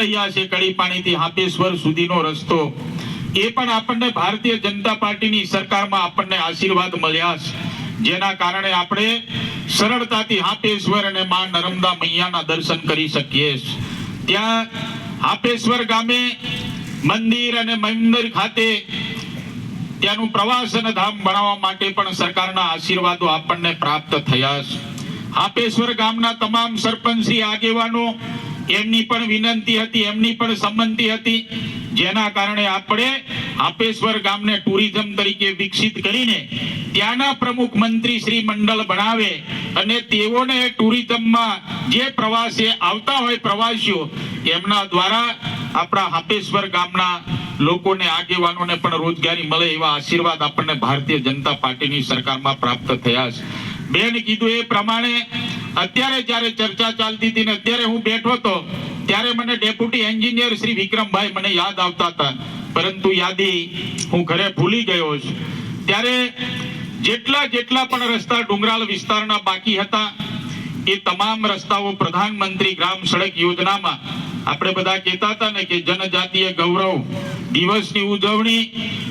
રહ્યા છે કડી પાણીથી હાપેશ્વર સુધીનો રસ્તો. એ પણ આપણને ભારતીય જનતા પાર્ટીની સરકારમાં આપણને આશીર્વાદ મળ્યા છે. જેના કારણે આપણે સરળતાથી હાપેશ્વર અને મા નર્મદા મૈયાના દર્શન કરી શકીએ ત્યાં હાપેશ્વર ગામે મંદિર અને મંદિર ખાતે ત્યાંનું પ્રવાસન ધામ બનાવવા માટે પણ સરકારના આશીર્વાદો આપણને પ્રાપ્ત થયા છે. હાપેશ્વર ગામના તમામ સરપંચ, આગેવાનો એમની પણ વિનંતી હતી, એમની પણ સંમતિ હતી. જેના કારણે આપણે આપેશ્વર ગામને ટુરિઝમ તરીકે વિકસિત કરીને ત્યાંના પ્રમુખ મંત્રી શ્રી મંડળ બનાવે અને તેઓને ટુરિઝમમાં જે પ્રવાસે આવતા હોય પ્રવાસીઓ, એમના દ્વારા આપણા હાપેશ્વર ગામના લોકોને, આગેવાનોને પણ રોજગારી મળે એવા આશીર્વાદ આપણને ભારતીય જનતા પાર્ટીની સરકારમાં પ્રાપ્ત થયા છે. બેન કીધું એ પ્રમાણે અત્યારે જ્યારે ચર્ચા ચાલતી હતી ને અત્યારે હું બેઠો હતો, ત્યારે મને ડેપ્યુટી એન્જિનિયર શ્રી વિક્રમભાઈ મને યાદ આવતા હતા. પરંતુ યાદી હું ઘરે ભૂલી ગયો છું ત્યારે જેટલા જેટલા પણ રસ્તા ડુંગરાળ વિસ્તારના બાકી હતા એ તમામ રસ્તાઓ પ્રધાનમંત્રી ગ્રામ સડક યોજનામાં આપણે બધા કહેતા હતા ને કે જનજાતીય ગૌરવ દિવસની ઉજવણી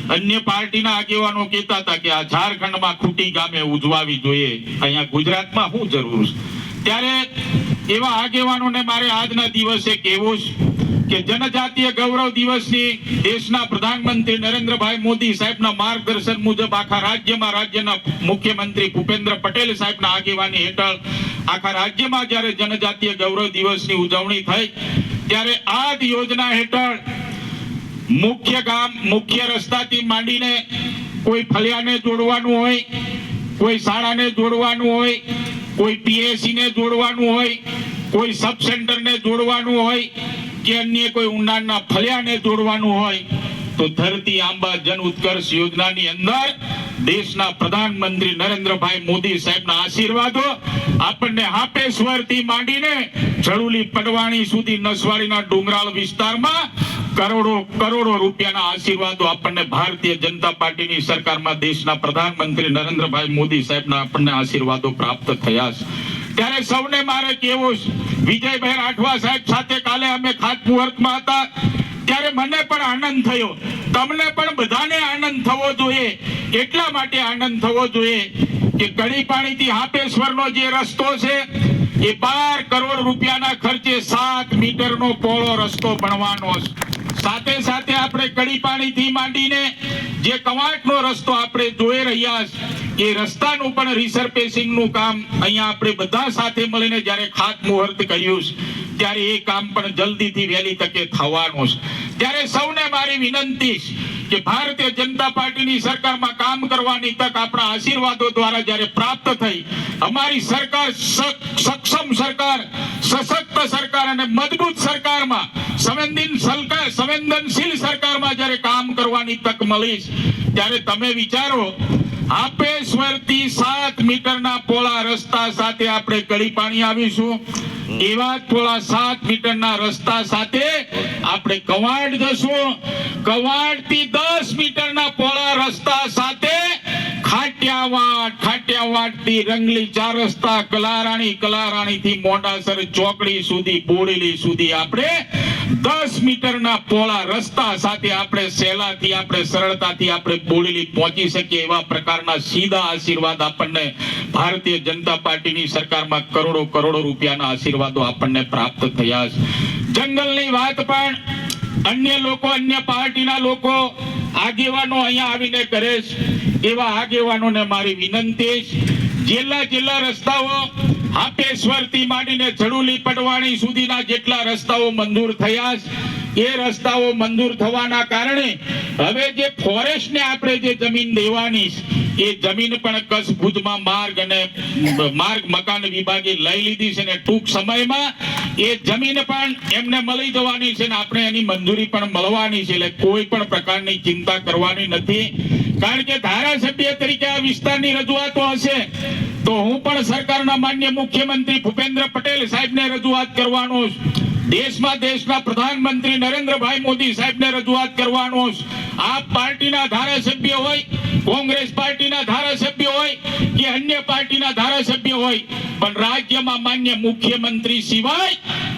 અન્ય પાર્ટીના આગેવાનો કહેતા હતા કે આ ઝારખંડમાં ખૂટી ગામે ઉજવાવી જોઈએ. અહીંયા ગુજરાતમાં શું જરૂર ત્યારે એવા આગેવાનોને મારે આજના દિવસે કહેવું કે જનજાતીય ગૌરવ દિવસની દેશના પ્રધાનમંત્રી નરેન્દ્રભાઈ મોદી સાહેબના માર્ગદર્શન મુજબ આખા રાજ્યમાં રાજ્યના મુખ્યમંત્રી ભૂપેન્દ્ર પટેલ સાહેબના આગેવાની હેઠળ આખા રાજ્યમાં જ્યારે જનજાતીય ગૌરવ દિવસની ઉજવણી થઈ, ત્યારે આ યોજના હેઠળ મુખ્ય ગામ, મુખ્ય રસ્તાથી માંડીને કોઈ ફળિયાને જોડવાનું હોય, કોઈ શાળાને જોડવાનું હોય, કોઈ પીએસસી ને જોડવાનું હોય, કોઈ સબ સેન્ટરને જોડવાનું હોય અન્ય કોઈ ઊંડાણના ફળિયાને જોડવાનું હોય તો ધરતી આંબા જન ઉત્કર્ષ યોજનાની અંદર દેશના પ્રધાનમંત્રી નરેન્દ્રભાઈ મોદી સાહેબના આશીર્વાદો આપણને હાપેશ્વરથી માંડીને જળુલી પડવાણી સુધી નસવાડીના ડુંગરાળ વિસ્તારમાં કરોડો કરોડો રૂપિયાના આશીર્વાદો આપણને ભારતીય જનતા પાર્ટીની સરકારમાં દેશના પ્રધાનમંત્રી નરેન્દ્રભાઈ મોદી સાહેબના આપણને આશીર્વાદો પ્રાપ્ત થયા છે. ત્યારે સૌને મારે કેવું છે, વિજયભાઈ રાઠવા સાહેબ સાથે કાલે અમે ખાત મુહૂર્તમાં હતા. ત્યારે મને પણ આનંદ થયો. તમને પણ બધાને આનંદ થવો જોઈએ. એટલા માટે આનંદ થવો જોઈએ કે કડી પાણીથી હાપેશ્વરનો જે રસ્તો છે, એ બાર કરોડ રૂપિયાના ખર્ચે સાત મીટરનો પહોળો રસ્તો બનવાનો છે. સાથે સાથે આપણે કડી પાણીથી માંડીને જે કવાંટનો રસ્તો આપણે જોઈ રહ્યા એ રસ્તાનું પણ રિસર્ફેસિંગનું કામ અહીંયા આપણે બધા સાથે મળીને જ્યારે ખાત મુહૂર્ત કર્યું ત્યારે એ કામ પણ જલ્દીથી વહેલી તકે થવાનું છે ત્યારે સૌને મારી વિનંતી છે કે ભારતીય જનતા પાર્ટીની સરકારમાં કામ કરવાની તક આપણા આશીર્વાદો દ્વારા જ્યારે પ્રાપ્ત થઈ, અમારી સરકાર સક્ષમ સરકાર, સશક્ત સરકાર અને મજબૂત સરકારમાં, સંવેદન સરકાર સંવેદનશીલ સરકારમાં જ્યારે કામ કરવાની તક મળી ત્યારે તમે વિચારો આપેશ્વરથી સાત મીટરના પોળા રસ્તા સાથે આપણે કડી પાણી આવીશું. એવા પોળા સાત મીટરના રસ્તા સાથે આપણે કવાડ જશું. કવાડથી દસ મીટરના પોળા રસ્તા સાથે ખાટિયાવાડ ખાટિયાવાડથી રંગલી ચાર રસ્તા કલારાણી કલારાણી થી મોડાસર ચોકડી સુધી, બોડેલી સુધી આપણે દસ મીટરના પોળા રસ્તા સાથે આપણે સહેલાથી, આપણે સરળતાથી આપણે બોડેલી પહોંચી શકીએ એવા પ્રકારના સીધા આશીર્વાદ આપણને ભારતીય જનતા પાર્ટીની સરકારમાં કરોડો કરોડો રૂપિયાના આશીર્વાદો આપણને પ્રાપ્ત થયા છે. જંગલની વાત પણ અન્ય લોકો, અન્ય પાર્ટીના લોકો આગેવાનો અહીંયા આવીને કરે છે. એવા આગેવાનોને મારી વિનંતી જિલ્લા જિલ્લા રસ્તાઓ હાપેશ્વરથી માંડીને જડુલી પડવાણી સુધીના જેટલા રસ્તાઓ મંજૂર થયા છે એ રસ્તાઓ મંજૂર થવાના કારણે હવે જે ફોરેસ્ટ ને આપણે જે જમીન દેવાની એ જમીન પણ કચ્છ ભુજમાં માર્ગ અને માર્ગ મકાન વિભાગે લઈ લીધી છે ને ટૂંક સમયમાં એ જમીન પણ એમને મળી જવાની છે ને આપણે એની મંજૂરી પણ મળવાની છે એટલે કોઈ પણ પ્રકારની ચિંતા કરવાની નથી. કારણ કે ધારાસભ્ય તરીકે આ વિસ્તારની રજૂઆતો હશે, તો પણ સરકારના માન્ય મુખ્યમંત્રી ભૂપેન્દ્ર પટેલ સાહેબને રજૂઆત કરવાનો દેશમાં દેશના પ્રધાનમંત્રી નરેન્દ્રભાઈ મોદી સાહેબને રજૂઆત કરવાનો આપ પાર્ટીના ધારાસભ્ય હોય, કોંગ્રેસ પાર્ટીના ધારાસભ્ય હોય કે અન્ય પાર્ટીના ધારાસભ્ય હોય, પણ રાજ્યમાં માન્ય મુખ્યમંત્રી સિવાય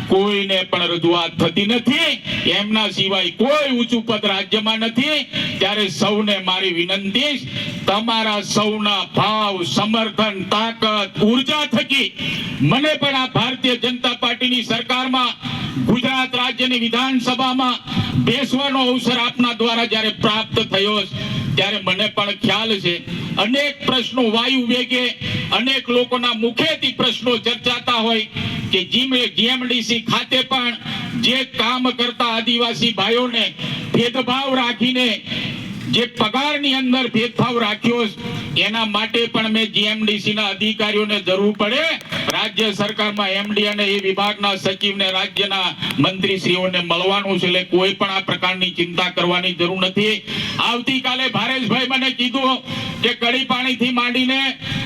કોઈને પણ રજૂઆત થતી નથી. એમના સિવાય કોઈ ઊંચું પદ રાજ્યમાં નથી. ત્યારે સૌને મારી વિનંતી તમારા સૌના ભાવ, સમર્થન, તાકાત ઊર્જા થકી મને પણ આ ભારતીય જનતા પાર્ટીની સરકારમાં, ગુજરાત રાજ્યની વિધાનસભામાં બેસવાનો અવસર આપના દ્વારા જ્યારે પ્રાપ્ત થયો ત્યારે મને પણ ખ્યાલ છે. અનેક પ્રશ્નો વાયુ વેગે, અનેક લોકોના મુખેથી પ્રશ્નો ચર્ચાતા હોય કે જીએમડીસી ખાતે પણ જે કામ કરતા આદિવાસી ભાઈઓને ભેદભાવ રાખીને જે પગારની અંદર ભેદભાવ રાખ્યો એના માટે પણ મેં જીએમડીસી ના અધિકારીઓને જરૂર પડે. રાજ્ય સરકારમાં એમડી અને એ વિભાગના સચિવને રાજ્યના મંત્રીશ્રીઓને મળવાનું છે, એટલે કોઈ પણ આ પ્રકારની ચિંતા કરવાની જરૂર નથી. આવતીકાલે ભારેશભાઈ મને કીધું કે કડી પાણીથી માંડીને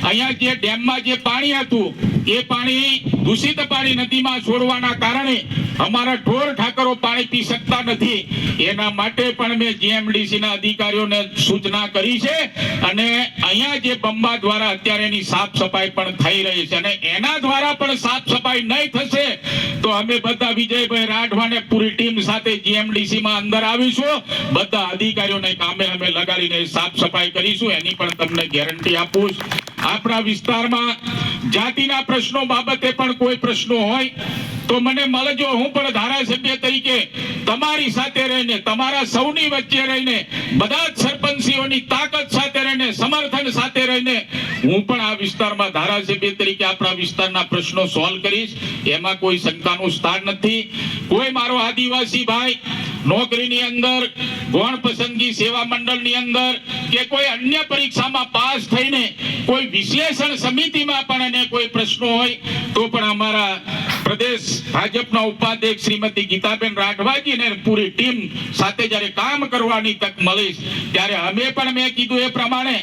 અહીંયા જે ડેમમાં જે પાણી હતું, એ પાણી દૂષિત પાણી નદીમાં છોડવાના કારણે અમારા ઢોર ઠાકરો પાણી પી શકતા નથી. એના માટે પણ મેં જીએમડીસી ના અધિકારીઓને સૂચના કરી છે અને અહીંયા જે બંબા દ્વારા અત્યારે એની સાફ સફાઈ પણ થઈ રહી છે અને એના દ્વારા પણ સાફ સફાઈ નહીં થશે તો અમે બધા વિજયભાઈ રાઠવાને પૂરી ટીમ સાથે જીએમડીસી માં અંદર આવીશું. બધા અધિકારીઓને કામે અમે લગાડીને સાફ સફાઈ કરીશું. એની પણ તમને ગેરંટી આપું છું. આપણા વિસ્તારમાં જાતિના પ્રશ્નો બાબતે પણ કોઈ પ્રશ્નો હોય, તો મને મળજો. હું પણ ધારાસભ્ય તરીકે તમારી સાથે રહીને, તમારા સૌની વચ્ચે રહીને, બધા જ સરપંચીઓની તાકાત સાથે રહીને, સમર્થન સાથે રહીને હું પણ આ વિસ્તારમાં ધારાસભ્ય તરીકે આપણા વિસ્તારના પ્રશ્નો સોલ્વ કરીશ. એમાં કોઈ શંકાનું સ્થાન નથી. કોઈ મારો આદિવાસી ભાઈ નોકરીની અંદર, ગૌણ પસંદગી સેવા મંડળની અંદર, કે કોઈ અન્ય પરીક્ષામાં પાસ થઈને કોઈ વિશ્લેષણ સમિતિમાં પણ અને કોઈ પ્રશ્નો હોય, તો પણ અમારા પ્રદેશ ભાજપના ઉપાધ્યક્ષ શ્રીમતી ગીતાબેન રાઠવાજી અને પૂરી ટીમ સાથે જ્યારે કામ કરવાની તક મળીશ ત્યારે અમે પણ મેં કીધું એ પ્રમાણે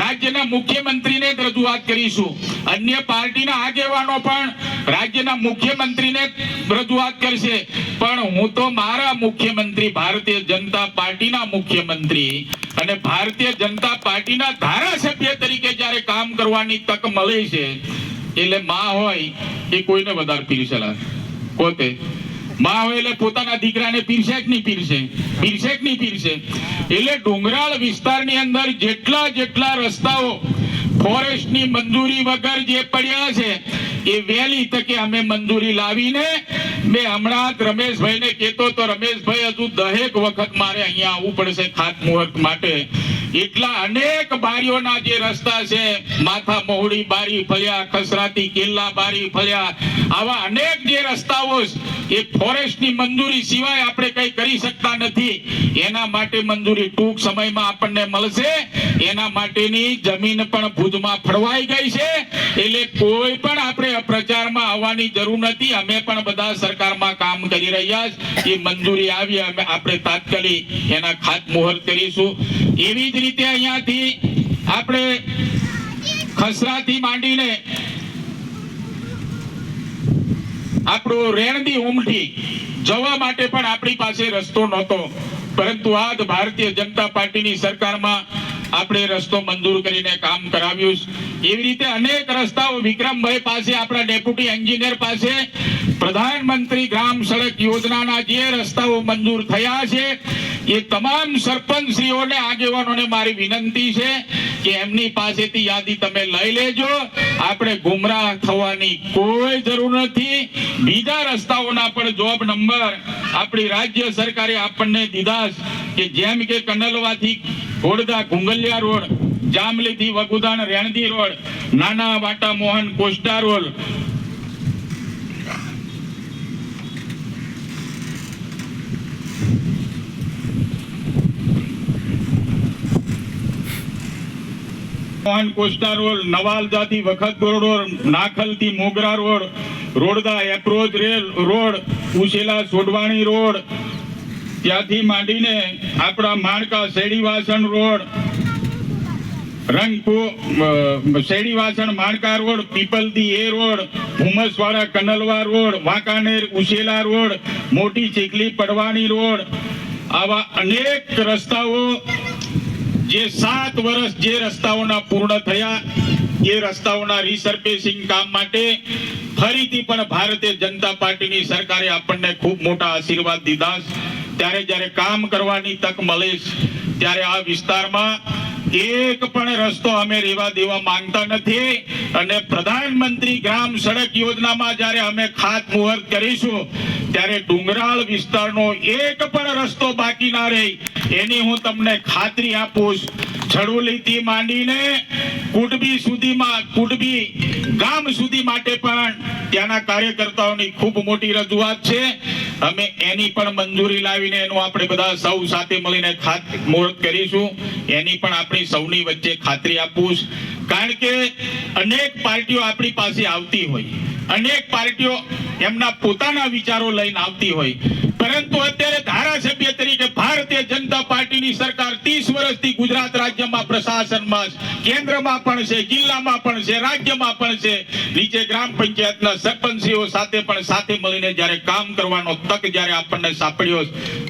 રાજ્યના મુખ્યમંત્રીને જ રજૂઆત કરીશું. અન્ય પાર્ટીના આગેવાનો પણ રાજ્યના મુખ્યમંત્રીને રજૂઆત કરશે. પણ હું તો મારા મુખ્યમંત્રી ભારતીય જનતા પાર્ટીના મુખ્યમંત્રી અને ભારતીય જનતા પાર્ટીના ધારાસભ્ય તરીકે જ્યારે કામ કરવાની તક મળે છે, એટલે માં હોય એ કોઈને વધારે પીરસેલા પોતે. માં હોય એટલે પોતાના દીકરાને પીરસે કે નહીં પીરસે? પીરસે કે નહીં પીરસે? એટલે ડુંગરાળ વિસ્તારની અંદર જેટલા જેટલા રસ્તાઓ ફોરેસ્ટની મંજૂરી વગર જે પડ્યા છે, એ વહેલી તકે અમે મંજૂરી લાવીને મેં હમણાં જ રમેશભાઈને કહેતો તો રમેશભાઈ હજુ દહેક વખત મારે અહીંયા આવવું પડશે ખાતમુહૂર્ત માટે. એટલા અનેક બારીઓના જે રસ્તા છે, માથા મહુડી બારી ફળ્યા ખસરાતી કેલ્લા બારી ફળ્યા આવા અનેક જે રસ્તાઓ એ ફોરેસ્ટની મંજૂરી સિવાય આપણે કંઈ કરી શકતા નથી. એના માટે મંજૂરી ટૂંક સમયમાં આપણને મળશે. એના માટેની જમીન પણ ભુજમાં ફળવાઈ ગઈ છે. એટલે કોઈ પણ આપણે પ્રચારમાં આવવાની જરૂર નથી. અમે પણ બધા સરકારમાં કામ કરી રહ્યા છે. એ મંજૂરી આવી, અમે આપણે તાત્કાલિક એના ખાતમુહૂર્ત કરીશું. એવી જ રીતે અહીંયાથી આપણે ખસરાથી માંડીને આપણું રેણદી ઉમટી જવા માટે પણ આપણી પાસે રસ્તો નહોતો. પરંતુ આજ ભારતીય જનતા પાર્ટીની સરકારમાં આપણે રસ્તો મંજૂર કરીને કામ કરાવ્યું એવી રીતે અનેક રસ્તાઓ વિક્રમભાઈ પાસે, આપણા ડેપ્યુટી એન્જિનિયર પાસે, પ્રધાનમંત્રી ગ્રામ સડક યોજનાના જે રસ્તાઓ મંજૂર થયા છે એ તમામ સરપંચશ્રીઓને, આગેવાનોને મારી વિનંતી છે કે એમની પાસેથી યાદી તમે લઈ લેજો. આપણે ગુમરાહ થવાની કોઈ જરૂર નથી. બીજા રસ્તાઓના પણ જોબ નંબર આપણી રાજ્ય સરકારે આપણને દીધા કે જેમ કે કનલવાથી ઘોડદા ગુંગલિયા રોડ, જામલીથી વગુદાણ રેણદી રોડ, નાના વાટા Mohan Costa road Mohan Costa road નવાલદાથી વખત રોડ, નાખલથી મોગરા રોડ, રોડદા એપ્રોચ રેલ રોડ ઉશેલા સોડવાણી રોડ. ત્યાંથી માંડીને આપણા માણકા શેડીવાસણ રોડ રંગપુર શેડીવાસણ માણકા રોડ, પીપલથી એ રોડ ધુમ્મસવાડા કનલવા રોડ, વાંકાનેર ઉશેલા રોડ, મોટી ચીખલી પડવાની રોડ. આવા અનેક રસ્તાઓ જે સાત વર્ષ જે રસ્તાઓના પૂર્ણ થયા, એ રસ્તાઓના રિસર્ફેસિંગ કામ માટે ફરીથી પણ ભારતીય જનતા પાર્ટીની સરકારે આપણને ખૂબ મોટા આશીર્વાદ દીધા. ત્યારે જ્યારે કામ કરવાની તક મળે ત્યારે આ વિસ્તારમાં એક પણ રસ્તો અમે રેવા દેવા માંગતા નથી અને પ્રધાનમંત્રી ગ્રામ સડક યોજનામાં જ્યારે અમે ખાતમુહૂર્ત કરીશું, ત્યારે ડુંગરાળ વિસ્તારનો એક પણ રસ્તો બાકી ના રહે. એની હું તમને ખાતરી આપું છડોલીથી માંડીને કુડબી સુધીમાં, કુડબી ગામ સુધી માટે પણ ત્યાંના કાર્યકર્તાઓની ખૂબ મોટી રજૂઆત છે. અમે એની પણ મંજૂરી લાવીને એનું આપણે બધા સૌ સાથે મળીને ખાત મુહૂર્ત કરીશું. એની પણ આપણી સૌની વચ્ચે ખાતરી આપવું કારણ કે અનેક પાર્ટીઓ આપણી પાસે આવતી હોય. અનેક પાર્ટીઓ એમના પોતાના વિચારો લઈને આવતી હોય. પરંતુ અત્યારે ધારાસભ્ય તરીકે ભારતીય જનતા પાર્ટીની સરકાર ત્રીસ વર્ષથી ગુજરાત રાજ્યમાં પ્રશાસનમાં કેન્દ્રમાં પણ છે, જિલ્લામાં પણ છે, રાજ્યમાં પણ છે. નીચે ગ્રામ પંચાયતના સરપંચીઓ સાથે પણ સાથે મળીને જ્યારે કામ કરવાનો તક જ્યારે આપણને સાંપડ્યો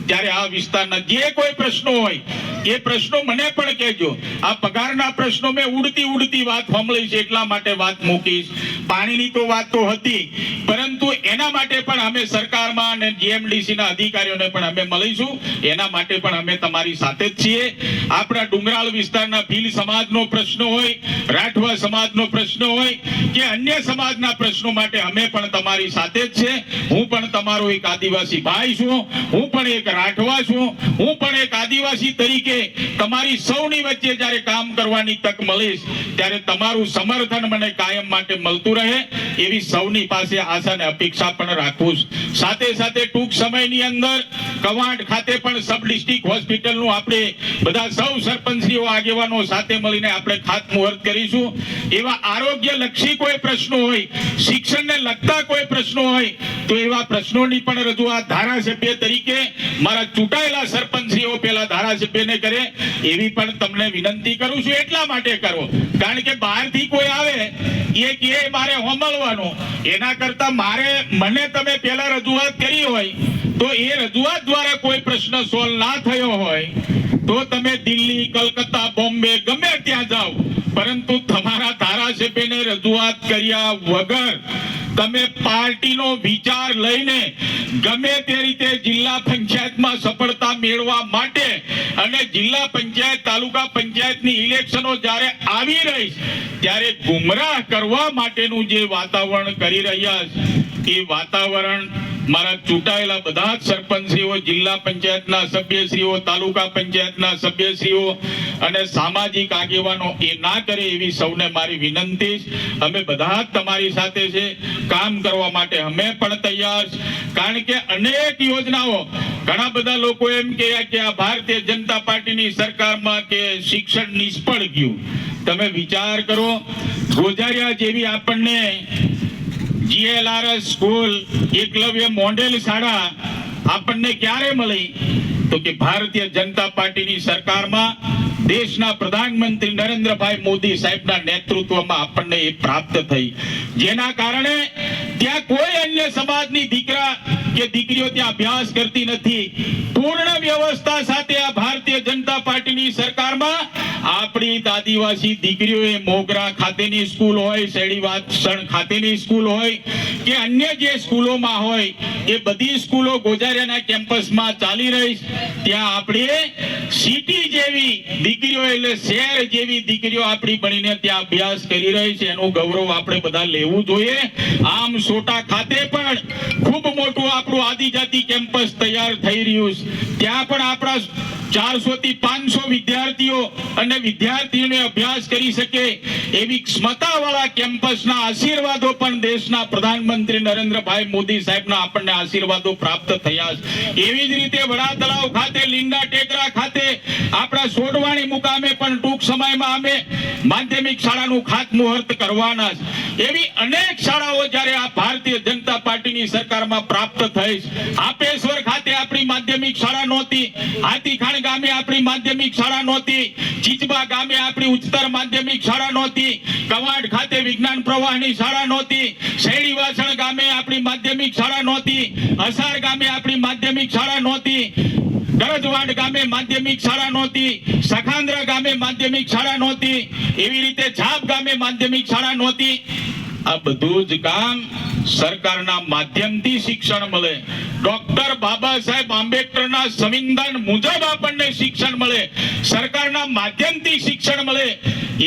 ત્યારે આ વિસ્તારના જે કોઈ પ્રશ્નો હોય, એ પ્રશ્નો મને પણ કહેજો. આ પગારના પ્રશ્નો મેં ઉડતી ઉડતી વાત સાંભળી છે, એટલા માટે વાત મૂકીશ. પાણીની તો વાત તો હતી પરંતુ એના માટે પણ અમે સરકારમાં અને જીએમડીસી ના અધિકારીઓને પણ અમે મળીશું. એના માટે પણ અમે તમારી સાથે જ છીએ. આપણા ડુંગરાળ વિસ્તારના ભીલ સમાજનો પ્રશ્ન હોય, રાઠવા સમાજનો પ્રશ્ન હોય, કે અન્ય સમાજના પ્રશ્નો માટે અમે પણ તમારી સાથે જ છે. હું પણ તમારો એક આદિવાસી ભાઈ છું. હું પણ એક રાઠવા છું. હું પણ એક આદિવાસી તરીકે તમારી સૌની વચ્ચે જ્યારે કામ કરવાની તક મળીશ, ત્યારે તમારું સમર્થન મને કાયમ માટે મળતું રહે. એવી સૌની પાસે આશા અને અપેક્ષા પણ રાખવું સાથે સાથે ટૂંક સમયની અંદર કવાંટ ખાતે પણ સબ ડિસ્ટ્રિક્ટ હોસ્પિટલનું આપણે બધા સૌ સરપંચીઓ, આગેવાનો સાથે મળીને આપણે ખાતમુહૂર્ત કરીશું. એવા આરોગ્ય લક્ષી કોઈ પ્રશ્નો હોય, શિક્ષણને લગતા કોઈ પ્રશ્નો હોય, તો એવા પ્રશ્નોની પણ રજૂઆત ધારાસભ્ય તરીકે મારા ચૂંટાયેલા સરપંચીઓ પેલા ધારાસભ્યને કરે, એવી પણ તમને વિનંતી કરું છું. એટલા માટે કરો. કારણ કે બહારથી કોઈ આવે, એ કે મારે હોમલવાનું એના કરતા મારે મને તમે પેલા રજૂઆત કરી હોય તો એ રજૂઆત દ્વારા પ્રશ્ન સોલ્વ ના થયો હોય, તો તમે દિલ્હી, કલકત્તા, બોમ્બે ગમે ત્યાં જાઓ. પરંતુ તમારા ધારાસભ્યને રજૂઆત કર્યા વગર તમે પાર્ટીનો વિચાર લઈને ગમે તે રીતે જિલ્લા પંચાયતમાં સફળતા મેળવવા માટે અને જિલ્લા પંચાયત, તાલુકા પંચાયતની ઇલેક્શનો જ્યારે આવી રહી, ત્યારે ગુમરાહ કરવા માટેનું જે વાતાવરણ કરી રહ્યા છે, એ વાતાવરણ મારા ચૂંટાયેલા બધા જ સરપંચીઓ જિલ્લા પંચાયતના સભ્યશ્રીઓ, તાલુકા પંચાયતના સભ્યશ્રીઓ અને સામાજિક આગેવાનો એ ના કરે એવી સૌને મારી વિનંતી અમે બધા તમારી સાથે છે. કામ કરવા માટે અમે પણ તૈયાર કારણ કે અનેક યોજનાઓ ઘણા બધા લોકો એમ કે આ ભારતીય જનતા પાર્ટીની સરકારમાં કે શિક્ષણ નિષ્ફળ ગયું. તમે વિચાર કરો, ગોજારિયા જેવી આપણને જીએલઆરએસ સ્કૂલ, એકલવ્ય મોડેલ શાળા આપણને ક્યારે મળી તો કે ભારતીય જનતા પાર્ટીની સરકારમાં દેશના પ્રધાનમંત્રી નરેન્દ્રભાઈ મોદી સાહેબના નેતૃત્વમાં આપણને એ પ્રાપ્ત થઈ. જેના કારણે ત્યાં કોઈ અન્ય સમાજની દીકરા કે દીકરીઓ ત્યાં અભ્યાસ કરતી નથી. પૂર્ણ વ્યવસ્થા સાથે આ ભારતીય જનતા પાર્ટીની સરકારમાં આપણી આદિવાસી દીકરીઓએ મોગરા ખાતેની સ્કૂલ હોય શેડીવાસણ ખાતેની સ્કૂલ હોય કે અન્ય જે સ્કૂલોમાં હોય, એ બધી સ્કૂલો ગોજારિયાના કેમ્પસમાં ચાલી રહી. ત્યાં આપણે સિટી જેવી દીકરીઓ એટલે શહેર જેવી દીકરીઓ આપણી બનીને ત્યાં અભ્યાસ કરી રહી છે. એનું ગૌરવ આપણે બધા લેવું જોઈએ. આમ સોટા ખાતે પણ આપણું આદિજાતિ કેમ્પસ તૈયાર થઈ રહ્યું છે. ત્યાં પણ આપણા ચારસો થી પાંચસો વિદ્યાર્થીઓ અને વિદ્યાર્થીઓને અભ્યાસ કરી શકે એવી ક્ષમતાવાળા કેમ્પસના આશીર્વાદો પણ દેશના પ્રધાનમંત્રી નરેન્દ્રભાઈ મોદી સાહેબના આપણને આશીર્વાદો પ્રાપ્ત થયા છે. એવી જ રીતે વડા તળાવ ખાતે, લીંડા ટેકરા ખાતે, આપણા સોડવાણી મુકામે પણ ટૂંક સમયમાં અમે માધ્યમિક શાળાનું ખાતમુહૂર્ત કરવાના છે. એવી અનેક શાળાઓ જ્યારે આ ભારતીય જનતા પાર્ટીની સરકારમાં પ્રાપ્ત થઈ. આપેશ્વર ખાતે આપણી માધ્યમિક શાળા નહોતી. ગામે આપણી માધ્યમિક શાળા નહોતી. ચીચબા ગામે આપણી ઉચ્ચતર માધ્યમિક શાળા નહોતી. કવાડ ખાતે વિજ્ઞાન પ્રવાહની શાળા નહોતી. શેરડીવાસણ ગામે આપણી માધ્યમિક શાળા નહોતી. અસાર ગામે આપણી માધ્યમિક શાળા નહોતી. દરજવાડ ગામે માધ્યમિક શાળા નહોતી, સખાંદ્રા ગામે માધ્યમિક શાળા નહોતી, એવી રીતે છાપ ગામે માધ્યમિક શાળા નહોતી. આ બધું જ કામ સરકારના માધ્યમથી શિક્ષણ મળે. ડોક્ટર બાબા સાહેબ આંબેડકરના સંવિધાન મુજબ આપણને શિક્ષણ મળે. સરકારના માધ્યમથી શિક્ષણ મળે.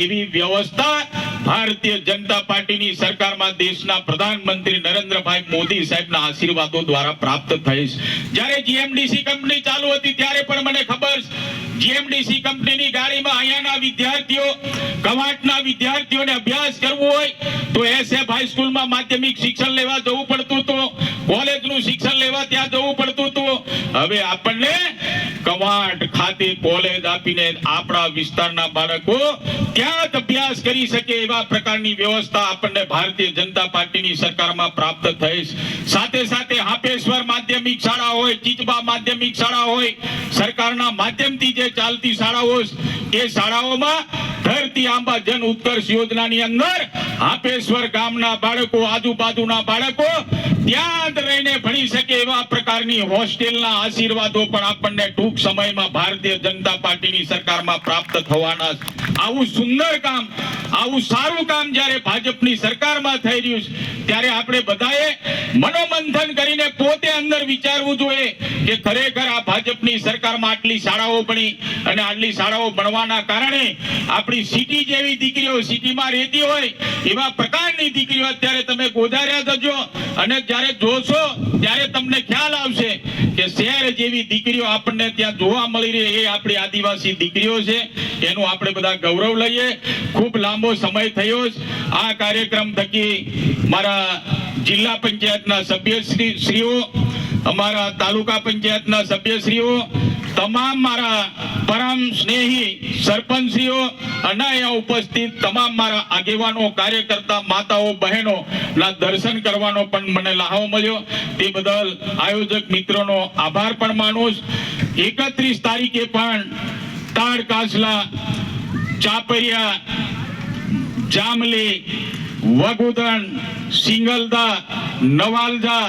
એવી વ્યવસ્થા ભારતીય જનતા પાર્ટીની સરકારમાં દેશના પ્રધાનમંત્રી નરેન્દ્રભાઈ મોદી સાહેબના આશીર્વાદો દ્વારા પ્રાપ્ત થઈશ. જ્યારે જીએમડીસી કંપની ચાલુ હતી ત્યારે પણ મને ખબર જીએમડીસી કંપનીની ગાડીમાં અહીંયાના વિદ્યાર્થીઓ, કવાટના વિદ્યાર્થીઓને અભ્યાસ કરવો હોય, તો એસએફ હાઈસ્કૂલમાં માધ્યમિક શિક્ષણ લેવા જવું પડતું હતું, કોલેજનું શિક્ષણ લેવા ત્યાં જવું પડતું હતું. હવે આપણને કવાંટ ખાતે કોલેજ આપીને આપણા વિસ્તારના બાળકો ત્યાં જ અભ્યાસ કરી શકે એવા પ્રકારની વ્યવસ્થા આપણને ભારતીય જનતા પાર્ટીની સરકારમાં પ્રાપ્ત થઈ સાથે સાથે હાપેશ્વર માધ્યમિક શાળા હોય, ચીચબા માધ્યમિક શાળા હોય, સરકારના માધ્યમથી જે ચાલતી શાળાઓ એ શાળાઓમાં ધરતી આંબા જન ઉત્કર્ષ યોજનાની અંદર હાપેશ્વર ગામના બાળકો, આજુબાજુના બાળકો ત્યાં રહીને ભણી શકે એવા પ્રકારની હોસ્ટેલના આશીર્વાદો પણ આપણને ટૂંક સમયમાં ભારતીય જનતા પાર્ટીની સરકારમાં પ્રાપ્ત થવાના આવું સુંદર કામ, આવું સારું કામ જ્યારે ભાજપની સરકારમાં થઈ રહ્યું છે, ત્યારે આપણે બધાએ મનોમંથન કરીને પોતે અંદર વિચારવું જોઈએ કે ખરેખર આ ભાજપની સરકારમાં આટલી શાળાઓ બની અને આટલી શાળાઓ બનવાના કારણે આપણી સિટી જેવી દીકરીઓ સિટીમાં રહેતી હોય, એવા પ્રકારની દીકરીઓ અત્યારે તમે ગોધાર્યા જજો અને જ્યારે જોશો, ત્યારે તમને ખ્યાલ આવશે કે શહેર જેવી દીકરીઓ આપણને ત્યાં જોવા મળી રહી એ આપણી આદિવાસી દીકરીઓ છે. એનું આપણે બધા ગૌરવ લઈએ. ખૂબ લાંબો સમય થયો આ કાર્યક્રમ થકી મારા જિલ્લા પંચાયતના સભ્યશ્રી શ્રીઓ અમારા તાલુકા પંચાયતના સભ્યશ્રીઓ, તમામ મારા પરમ સ્નેહી સરપંચશ્રીઓ, અને અહીંયા ઉપસ્થિત તમામ મારા આગેવાનો, કાર્યકર્તા, માતાઓ, બહેનો, ના દર્શન કરવાનો પણ મને લાહો મળ્યો. તે બદલ આયોજક મિત્રોનો આભાર પણ માનું એકત્રીસ તારીખે પણ તાડ કાસલા, ચાપરિયા, જામલી, વગુદણ, સિંગલદા, નવાલદા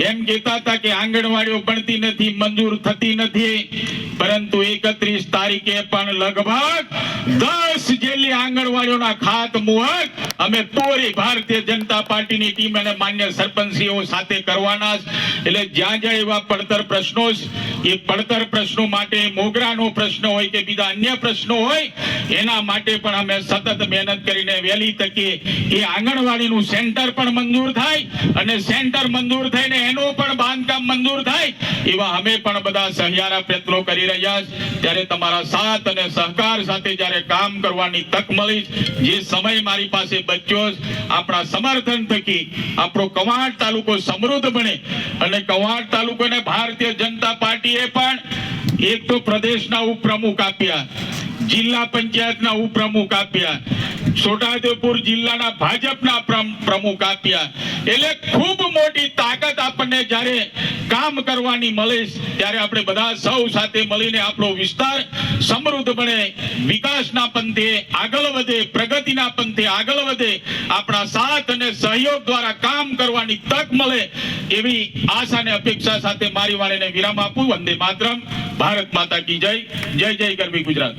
એમ કહેતા હતા કે આંગણવાડીઓ બનતી નથી, મંજૂર થતી નથી, પરંતુ એકત્રીસ તારીખે પણ લગભગ દસ જેટલી આંગણવાડીઓના ખાત મુહક અમે પૂરી ભારતીય જનતા પાર્ટીની ટીમ અને માન્ય સરપંચીઓ સાથે કરવાના એટલે જ્યાં જ્યાં એવા પડતર પ્રશ્નો એ પડતર પ્રશ્નો માટે, મોગરાનો પ્રશ્ન હોય કે બીજા અન્ય પ્રશ્નો હોય, એના માટે પણ અમે સતત મહેનત કરીને વહેલી તકે એ આંગણવાડીનું સેન્ટર પણ મંજૂર થાય અને સેન્ટર મંજૂર થઈને એનું પણ બાંધકામ મંજૂર થાય, એવા અમે પણ બધા સહિયારા પ્રયત્નો કરી રહ્યા છે. ત્યારે તમારા સાથ અને સહકાર સાથે જ્યારે કામ કરવાની તક મળી જે સમય મારી પાસે બચ્યો આપણા સમર્થન થકી આપણો કવાડ તાલુકો સમૃદ્ધ બને અને કવાડ તાલુકોને ભારતીય જનતા પાર્ટીએ પણ એક તો પ્રદેશના ઉપપ્રમુખ આપ્યા. જિલ્લા પંચાયતના ઉપપ્રમુખ આપ્યા. છોટાઉદેપુર જિલ્લાના ભાજપના પ્રમુખ આપ્યા. એટલે ખૂબ મોટી તાકાત આપણને જ્યારે કામ કરવાની મળે ત્યારે આપણે બધા સૌ સાથે મળીને આપણો વિસ્તાર સમૃદ્ધ બને વિકાસના પંથે આગળ વધે, પ્રગતિના પંથે આગળ વધે, આપણા સાથ અને સહયોગ દ્વારા કામ કરવાની તક મળે એવી આશા અને અપેક્ષા સાથે મારી વાણીને વિરામ આપું. વંદે માતરમ. ભારત માતા કી જય. જય જય ગરવી ગુજરાત.